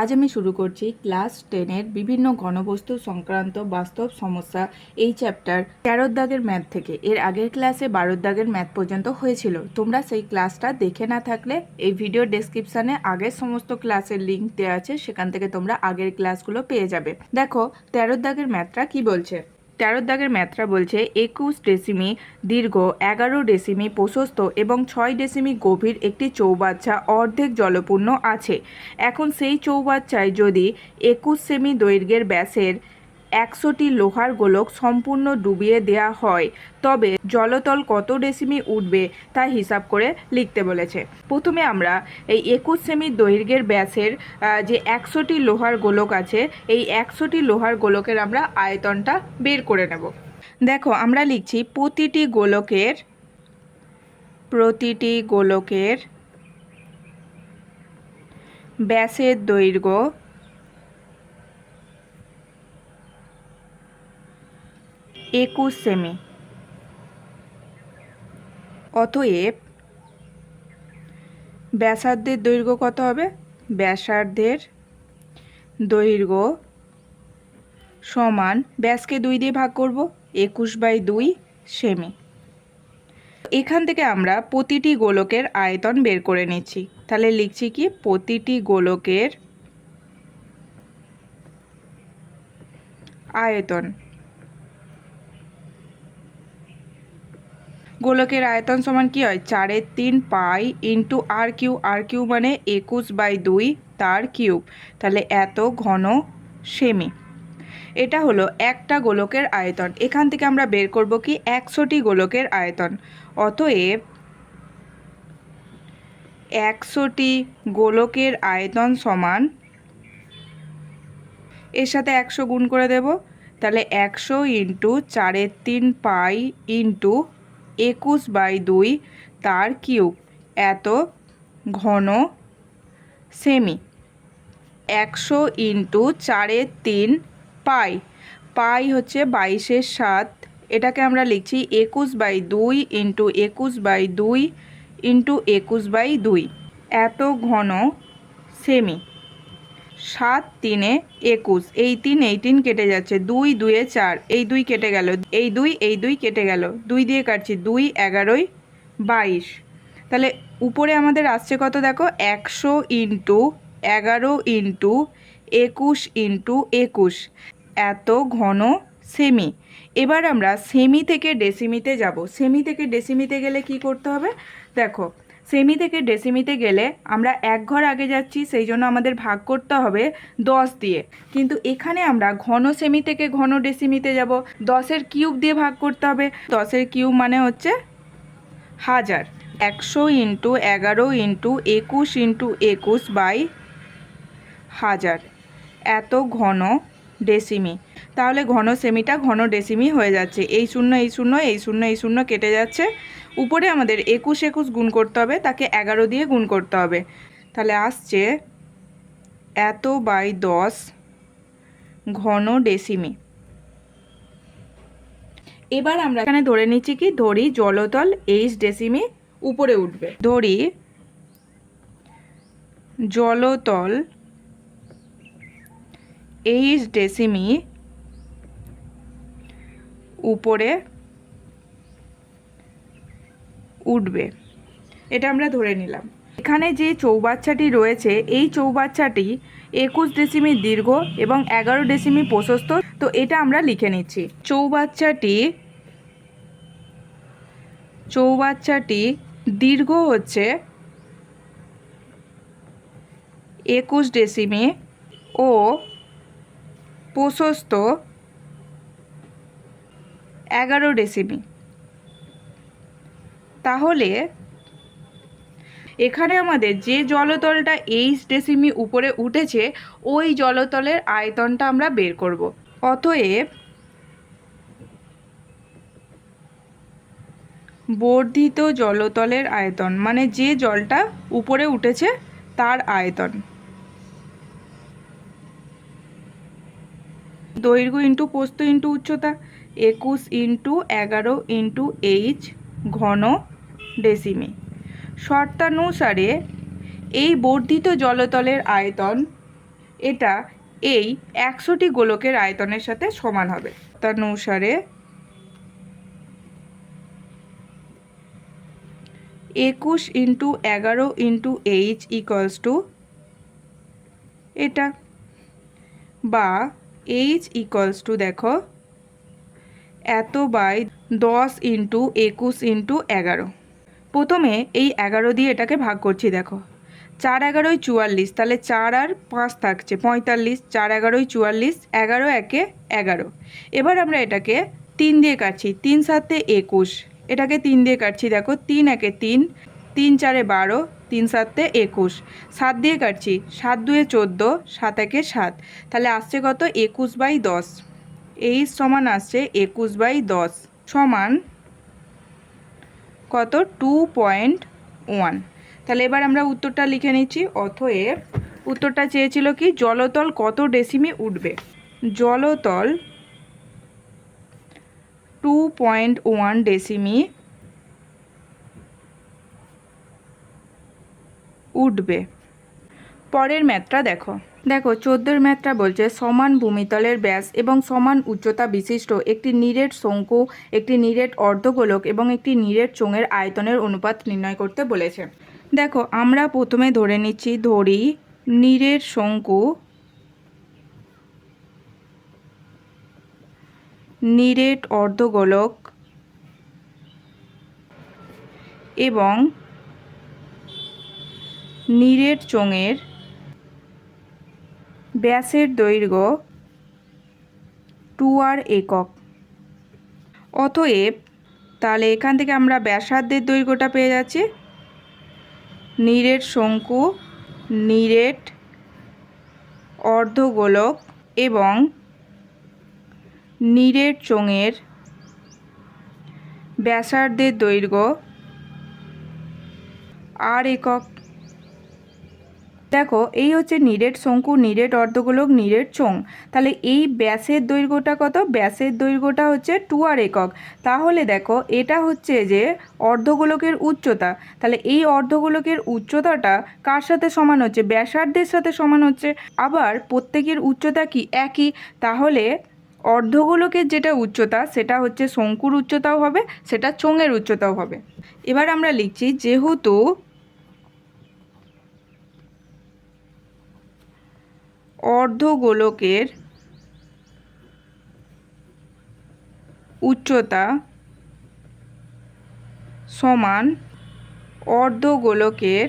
আজ আমি শুরু করছি ক্লাস টেনের বিভিন্ন ঘনবস্তু সংক্রান্ত বাস্তব সমস্যা এই চ্যাপ্টার তেরোর দাগের ম্যাথ থেকে। এর আগের ক্লাসে বারোর দাগের ম্যাথ পর্যন্ত হয়েছিল। তোমরা সেই ক্লাসটা দেখে না থাকলে এই ভিডিও ডেসক্রিপশানে আগের সমস্ত ক্লাসের লিঙ্ক দেওয়া আছে, সেখান থেকে তোমরা আগের ক্লাসগুলো পেয়ে যাবে। দেখো তেরোর দাগের ম্যাথটা কি বলছে? তেরোর দাগের ম্যাথরা বলছে, একুশ ডেসিমি দীর্ঘ, এগারো ডেসিমি প্রশস্ত এবং ছয় ডেসিমি গভীর একটি চৌবাচ্চা অর্ধেক জলপূর্ণ আছে। এখন সেই চৌবাচ্চায় যদি একুশ সেমি দৈর্ঘ্যের ব্যাসের একশোটি লোহার গোলক সম্পূর্ণ ডুবিয়ে দেওয়া হয়। তবে জলতল কত ডেসিমি উঠবে তা হিসাব করে লিখতে বলেছে। প্রথমে আমরা এই একুশ সেমি দৈর্ঘ্যের ব্যাসের যে একশোটি লোহার গোলক আছে, এই একশোটি লোহার গোলকের আমরা আয়তনটা বের করে নেব। দেখো, আমরা লিখছি প্রতিটি গোলকের প্রতিটি গোলকের ব্যাসের দৈর্ঘ্য একুশ সেমি। অতএব ব্যাসার্ধের দৈর্ঘ্য কত হবে? ব্যাসার্ধের দৈর্ঘ্য সমান ব্যাসকে দুই দিয়ে ভাগ করব, একুশ বাই দুই সেমি। এখান থেকে আমরা প্রতিটি গোলকের আয়তন বের করে নিচ্ছি। তাহলে লিখছি কি? প্রতিটি গোলকের আয়তন। গোলকের আয়তন সমান কি হয়? চারের তিন pi into r cube r cube মানে একুশ বাই দুই তার কিউব। তাহলে এত ঘন সেমি। এটা হলো একটা গোলকের আয়তন। এখান থেকে আমরা বের করব কি? একশোটি গোলকের আয়তন। অতএব একশোটি গোলকের আয়তন সমান এর সাথে একশো গুণ করে দেব। তাহলে একশো ইন্টু চারের তিন পাই ইন্টু একুশ বাই দুই, তার কিউব এত ঘন সেমি। একশো ইন্টু চারের তিন পাই। পাই হচ্ছে বাইশের সাত। এটাকে আমরা লিখছি একুশ বাই দুই ইন্টু একুশ বাই দুই ইন্টু একুশ বাই দুই। এত ঘন সেমি। সাত, তিনে একুশ। এই তিন এই তিন কেটে যাচ্ছে। দুই, দুয়ে চার। এই দুই কেটে গেল। এই দুই এই দুই কেটে গেল। দুই দিয়ে কাটছি দুই এগারোই বাইশ। তাহলে উপরে আমাদের আসছে কত দেখো? একশো ইন্টু এগারো ইন্টু একুশ ইন্টু একুশ। এত ঘন সেমি। এবার আমরা সেমি থেকে ডেসিমিতে যাব। সেমি থেকে ডেসিমিতে গেলে কি করতে হবে? দেখো সেমি থেকে ডেসিমিতে গেলে আমরা এক ঘর আগে যাচ্ছি, সেই জন্য আমাদের ভাগ করতে হবে দশ দিয়ে। কিন্তু এখানে আমরা ঘন সেমি থেকে ঘন ডেসিমিতে যাব। দশের কিউব দিয়ে ভাগ করতে হবে। দশের কিউব মানে হচ্ছে হাজার। একশো ইন্টু এগারো ইন্টু একুশ ইন্টু একুশ বাই হাজার। এত ঘন ডেসিমি তাহলে ঘন সেমিটা ঘন ডেসিমি হয়ে যাচ্ছে। এই শূন্য এই শূন্য এই শূন্য এই শূন্য কেটে যাচ্ছে। উপরে আমাদের একুশ একুশ গুণ করতে হবে, তাকে এগারো দিয়ে গুণ করতে হবে। তাহলে আসছে এত বাই দশ ঘন ডেসিমি। এবার আমরা এখানে ধরে নিচ্ছি কি, ধরি জলতল এইচ ডেসিমি উপরে উঠবে। ধরি জলতল এইচ ডেসিমি উপরে উঠবে। এটা আমরা ধরে নিলাম। এখানে যে চৌবাচ্চাটি রয়েছে, এই চৌবাচ্চাটি একুশ ডেসিমি দীর্ঘ এবং এগারো ডেসিমি প্রশস্ত, তো এটা আমরা লিখে নিচ্ছি। চৌবাচ্চাটি চৌবাচ্চাটি দীর্ঘ হচ্ছে একুশ ডেসিমি ও প্রশস্ত এগারো ডেসিমি। তাহলে এখানে আমাদের যে জলতলটা এইচ ডেসিমি উপরে উঠেছে, ওই জলতলের আয়তনটা আমরা বের করব। অতএব বর্ধিত জলতলের আয়তন মানে যে জলটা উপরে উঠেছে তার আয়তন। দৈর্ঘ্য ইন্টু পোস্ত ইন্টু উচ্চতা, একুশ ইন্টু এগারো ইন্টু এইচ ঘন ডেসিমি। শর্তানুসারে এই বর্ধিত জলতলের আয়তন, এটা এই একশোটি গোলকের আয়তনের সাথে সমান হবে। তদনুসারে একুশ ইন্টু এগারো ইন্টু এইচ ইকলস টু এটা বা এইচ ইকলস টু দেখো, এত বাই দশ ইন্টু একুশ ইন্টু এগারো। প্রথমে এই এগারো দিয়ে এটাকে ভাগ করছি, দেখো। চার এগারোই চুয়াল্লিশ, তাহলে চার আর পাঁচ থাকছে, পঁয়তাল্লিশ, চার এগারোই চুয়াল্লিশ, এগারো একে এগারো। এবার আমরা এটাকে তিন দিয়ে কাটছি, তিন সাতে একুশ, এটাকে তিন দিয়ে কাটছি, দেখো, তিন একে তিন তিন চারে বারো, তিন সাতে একুশ, সাত দিয়ে কাটছি, সাত দুয়ে চোদ্দ, সাত একে সাত, তাহলে আসছে কত? একুশ বাই দশ, এই সমান আসছে একুশ বাই দশ, সমান কত? টু পয়েন্ট ওয়ান তাহলে এবার আমরা উত্তরটা লিখে নিচ্ছি। অথএব উত্তরটা চেয়েছিল কি? জলতল কত ডেসিমি উঠবে? জলতল টু পয়েন্ট ওয়ান ডেসিমি উঠবে। পরের ম্যাথটা দেখো। দেখো, চোদ্দোর ম্যাথটা বলছে সমান ভূমিতলের ব্যাস এবং সমান উচ্চতা বিশিষ্ট, একটি নিরেট শঙ্কু, একটি নিরেট অর্ধগোলক এবং একটি নিরেট চোঙের আয়তনের অনুপাত নির্ণয় করতে বলেছে। দেখো, আমরা প্রথমে ধরে নিচ্ছি, ধরি নিরেট শঙ্কু, নিরেট অর্ধগোলক এবং নিরেট চোঙের ব্যাসের দৈর্ঘ্য টু আর একক। অতএব, তাহলে এখান থেকে আমরা ব্যাসার্ধের দৈর্ঘ্যটা পেয়ে যাচ্ছি। নিরেট শঙ্কু নিরেট অর্ধগোলক এবং নিরেট চোঙের ব্যাসার্ধের দৈর্ঘ্য আর একক। দেখো, এই হচ্ছে নিরেট শঙ্কু, নিরেট অর্ধগোলক, নিরেট চোং তাহলে এই ব্যাসের দৈর্ঘ্যটা কত? ব্যাসের দৈর্ঘ্যটা হচ্ছে টু আর একক। তাহলে দেখো, এটা হচ্ছে যে অর্ধগোলকের উচ্চতা। তাহলে এই অর্ধগোলকের উচ্চতাটা কার সাথে সমান হচ্ছে? ব্যাসার্ধের সাথে সমান হচ্ছে। আবার প্রত্যেকের উচ্চতা কি? একই। তাহলে অর্ধগোলকের যেটা উচ্চতা, সেটা হচ্ছে শঙ্কুর উচ্চতাও হবে, সেটা চোঙের উচ্চতাও হবে। এবার আমরা লিখছি, যেহেতু অর্ধগোলকের উচ্চতা সমান অর্ধগোলকের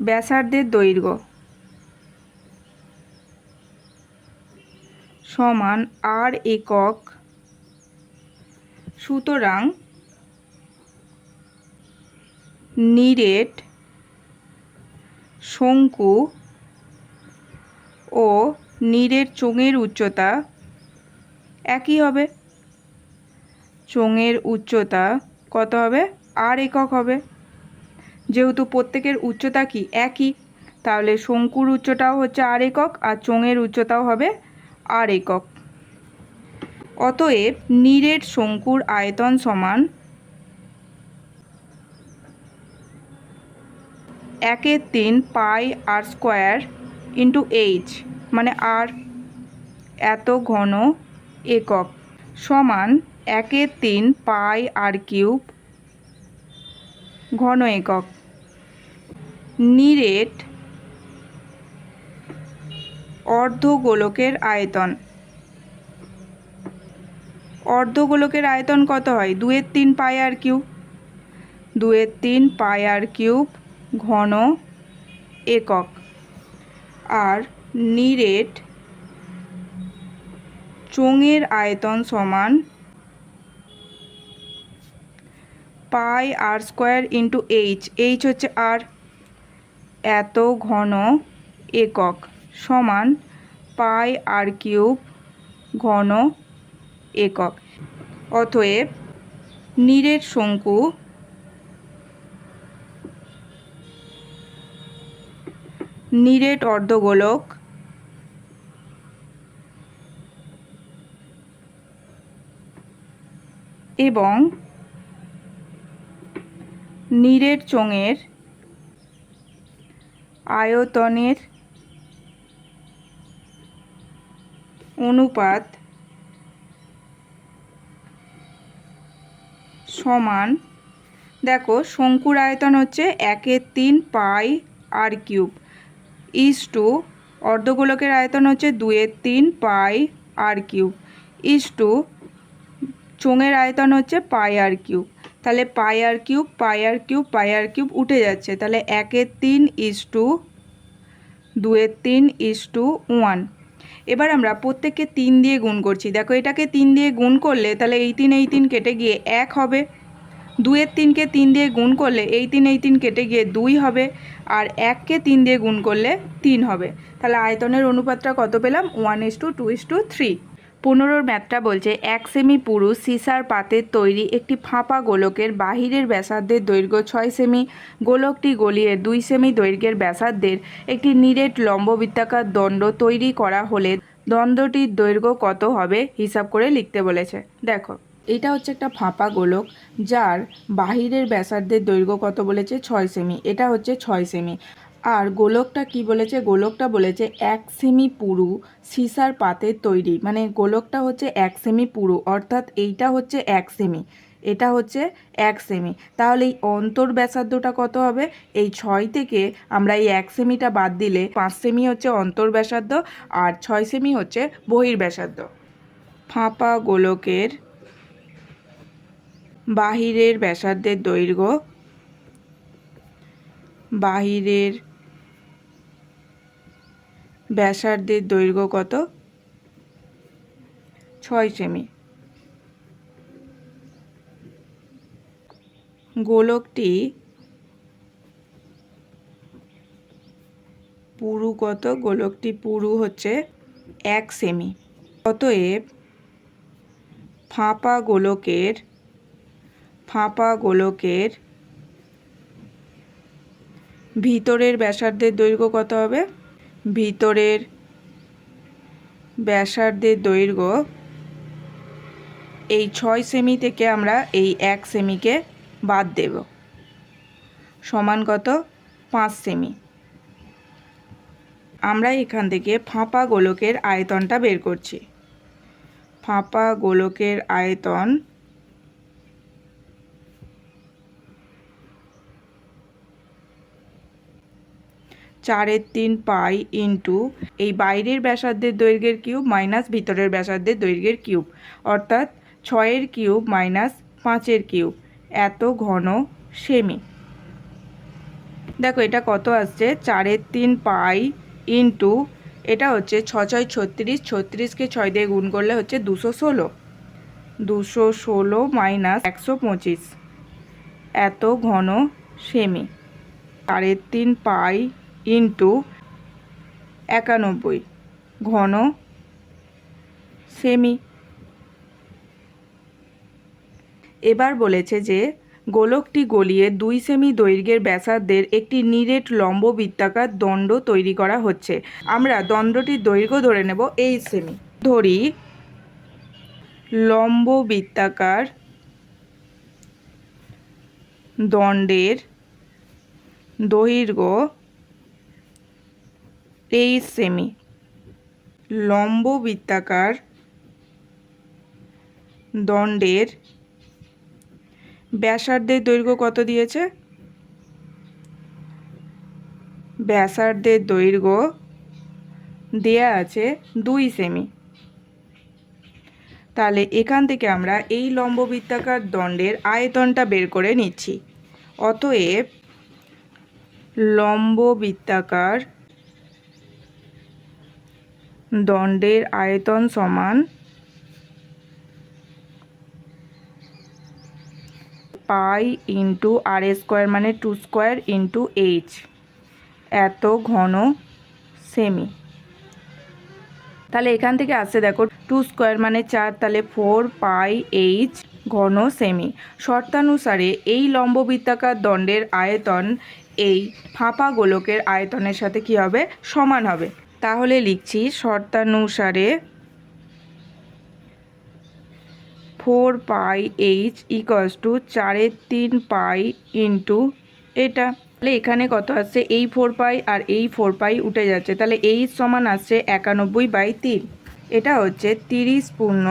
ব্যাসার্ধের দৈর্ঘ্য সমান আর একক সুতরাং নিরেট শঙ্কু ও নীরের চোঙের উচ্চতা একই হবে। চোঙের উচ্চতা কত হবে? আর একক হবে। যেহেতু প্রত্যেকের উচ্চতা কি? একই। তাহলে শঙ্কুর উচ্চতাও হচ্ছে আর একক আর চোঙের উচ্চতাও হবে আর একক। অতএব নীরের শঙ্কুর আয়তন সমান একের তিন pi r square into h মানে আর এত ঘন একক সমান একের তিন পাই আর কিউব ঘন একক। নিরেট অর্ধগোলকের আয়তন। অর্ধগোলকের আয়তন কত হয়? দুয়ের তিন পাই আর কিউব। দুয়ের তিন পাই আর কিউব ঘন একক। আর নিরেট চোঙের আয়তন সমান pi r square into h. H হচ্ছে আর। এত ঘন একক সমান পাই আর কিউব ঘন একক। অতএব নিরেট শঙ্কু নিরেট অর্ধগোলক। এবং নিরেট চোঙের আয়তনের অনুপাত সমান, দেখো, শঙ্কুর আয়তন হচ্ছে একের তিন pi R cube. Is to অর্ধগোলকের আয়তন হচ্ছে দুয়ের তিন pi R cube is to চোঙের আয়তন হচ্ছে পাই আর কিউব তাহলে pi r cube pi r cube pi r cube উঠে যাচ্ছে। তাহলে একের তিন ইস টু দুয়ের তিন ইস টু ওয়ান এবার আমরা প্রত্যেককে তিন দিয়ে গুণ করছি। দেখো এটাকে তিন দিয়ে গুণ করলে তাহলে এই তিন এই তিন কেটে গিয়ে এক হবে। দুয়ের তিনকে তিন দিয়ে গুণ করলে এই তিন এই তিন কেটে গিয়ে দুই হবে। আর এককে তিন দিয়ে গুণ করলে তিন হবে। তাহলে আয়তনের অনুপাতটা কত পেলাম? One is to two is to three পনেরোর ম্যাথটা বলছে, এক সেমি পুরু সিসার পাতের তৈরি একটি ফাঁপা গোলকের বাহিরের ব্যাসার্ধের দৈর্ঘ্য ছয় সেমি গোলকটি গলিয়ে দুই সেমি দৈর্ঘ্যের ব্যাসার্ধের একটি নিরেট লম্ববৃত্তাকার দণ্ড তৈরি করা হলে দ্বন্দ্বটির দৈর্ঘ্য কত হবে? হিসাব করে লিখতে বলেছে। দেখো। এটা হচ্ছে একটা ফাঁপা গোলক, যার বাহিরের ব্যাসার্ধের দৈর্ঘ্য কত বলেছে? ছয় সেমি। এটা হচ্ছে ছয় সেমি। আর গোলকটা কি বলেছে? গোলকটা বলেছে এক সেমি পুরু সিসার পাতের তৈরি। মানে গোলকটা হচ্ছে এক সেমি পুরু, অর্থাৎ এইটা হচ্ছে এক সেমি। এটা হচ্ছে এক সেমি। তাহলে এই অন্তর ব্যাসার্ধটা কত হবে? এই ছয় থেকে আমরা এই এক সেমিটা বাদ দিলে পাঁচ সেমি হচ্ছে অন্তর ব্যাসার্ধ আর ছয় সেমি হচ্ছে বহির ব্যাসার্ধ ফাঁপা গোলকের বাহিরের ব্যাসার্ধের দৈর্ঘ্য বাহিরের ব্যাসার্ধের দৈর্ঘ্য কত? ছয় সেমি। গোলকটি পুরু কত? গোলকটি পুরু হচ্ছে এক সেমি। অতএব ফাঁপা গোলকের ফাঁপা গোলকের ভিতরের ব্যাসার্ধের দৈর্ঘ্য কত হবে? ভিতরের ব্যাসার্ধের দৈর্ঘ্য এই ছয় সেমি থেকে আমরা এই এক সেমিকে বাদ দেব। সমান কত? পাঁচ সেমি আমরা এখান থেকে ফাঁপা গোলকের আয়তনটা বের করছি। ফাঁপা গোলকের আয়তন চারের তিন পাই ইন্টু এই বাইরের ব্যাসার্ধের দৈর্ঘ্যের কিউব মাইনাস ভিতরের ব্যাসার্ধের দৈর্ঘ্যের কিউব, অর্থাৎ ছয়ের কিউব মাইনাস পাঁচের কিউব, এত ঘন সেমি। দেখো এটা কত আসছে? চারের তিন পাই ইন্টু এটা হচ্ছে ছ ছয় ছত্রিশ ছত্রিশকে ছয় দিয়ে গুণ করলে হচ্ছে দুশো ষোলো। দুশো ষোলো মাইনাস একশো পঁচিশ, এত ঘন সেমি। চারের তিন পাই ইন্টু একানব্বই ঘন সেমি। এবার বলেছে যে, গোলকটি গলিয়ে দুই সেমি দৈর্ঘ্যের ব্যাসার্ধের একটি নিরেট লম্ব বৃত্তাকার দণ্ড তৈরি করা হচ্ছে। আমরা দণ্ডটির দৈর্ঘ্য ধরে নেব এই সেমি। ধরি লম্ব বৃত্তাকার দণ্ডের দৈর্ঘ্য তেইশ সেমি। লম্ব বৃত্তাকার দণ্ডের ব্যাসার্ধের দৈর্ঘ্য কত দিয়েছে? ব্যাসার্ধের দৈর্ঘ্য দেয়া আছে দুই সেমি। তাহলে এখান থেকে আমরা এই লম্ব বৃত্তাকার দণ্ডের আয়তনটা বের করে নিচ্ছি। অতএব লম্ব বৃত্তাকার দণ্ডের আয়তন সমান পাই ইন্টু আর স্কোয়ার মানে টু স্কোয়ার ইন্টু এইচ। এত ঘন সেমি তাহলে এখান থেকে আসছে দেখো, টু স্কোয়ার মানে চার, তাহলে ফোর পাই এইচ ঘন সেমি শর্তানুসারে এই লম্ববৃত্তাকার দণ্ডের আয়তন এই ফাঁপা গোলকের আয়তনের সাথে কি হবে? সমান হবে। তাহলে লিখছি শর্তানুসারে four pi h equals to চারের তিন পাই ইন্টু এটা। তাহলে এখানে কত আসছে? এই ফোর পাই আর এই ফোর পাই উঠে যাচ্ছে। তাহলে এই সমান আসছে একানব্বই বাই তিন। এটা হচ্ছে তিরিশ পূর্ণ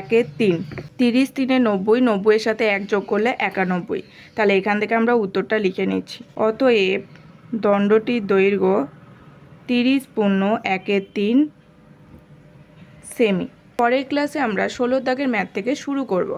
একের তিন। তিরিশ তিনে নব্বই, নব্বইয়ের সাথে এক যোগ করলে একানব্বই। তাহলে এখান থেকে আমরা উত্তরটা লিখে নিচ্ছি। অতএব দণ্ডটির দৈর্ঘ্য তিরিশ পূর্ণ একের তিন সেমি। পরের ক্লাসে আমরা ষোলো দাগের ম্যাথ থেকে শুরু করব।